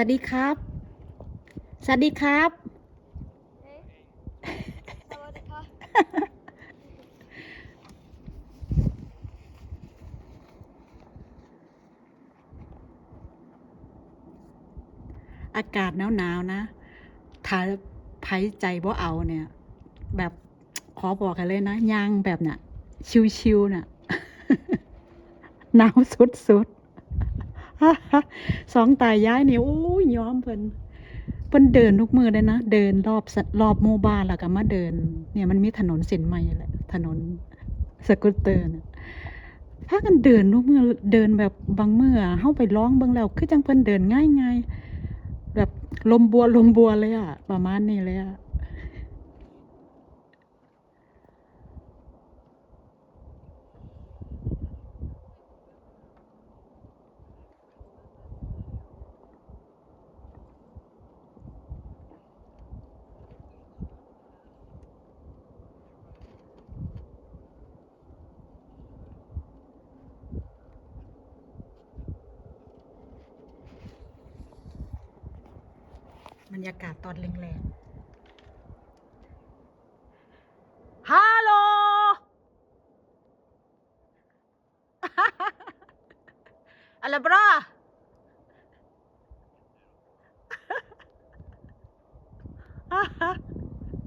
วัสดีครับ สวัสดีครับสวัสดีค่ะอากาศหนาวๆนะถ้าไผใจบ่เอาเนี่ย แบบขอบอกกันเลยนะย่างแบบน่ะชิวๆน่ะหนาวสุดๆ สองตายย้ายนี่โอ้ยยอมเพิ่นเพิ่นเดินทุกมือเลยนะ เดินรอบรอบหมู่บ้านแล้วก็มาเดิน เนี่ยมันมีถนนเส้นใหม่แหละ ถนนสกูตเตอร์น่ะพากันเดินทุกมือเดินแบบบางมื้อเฮาไปร้องบิ่งแล้วคือจังเพิ่นเดินง่ายๆแบบลมบัวลมบัวเลยอะประมาณนี้เลยอะ บรรยากาศตอนแรงๆฮัลโหลอะไรบรา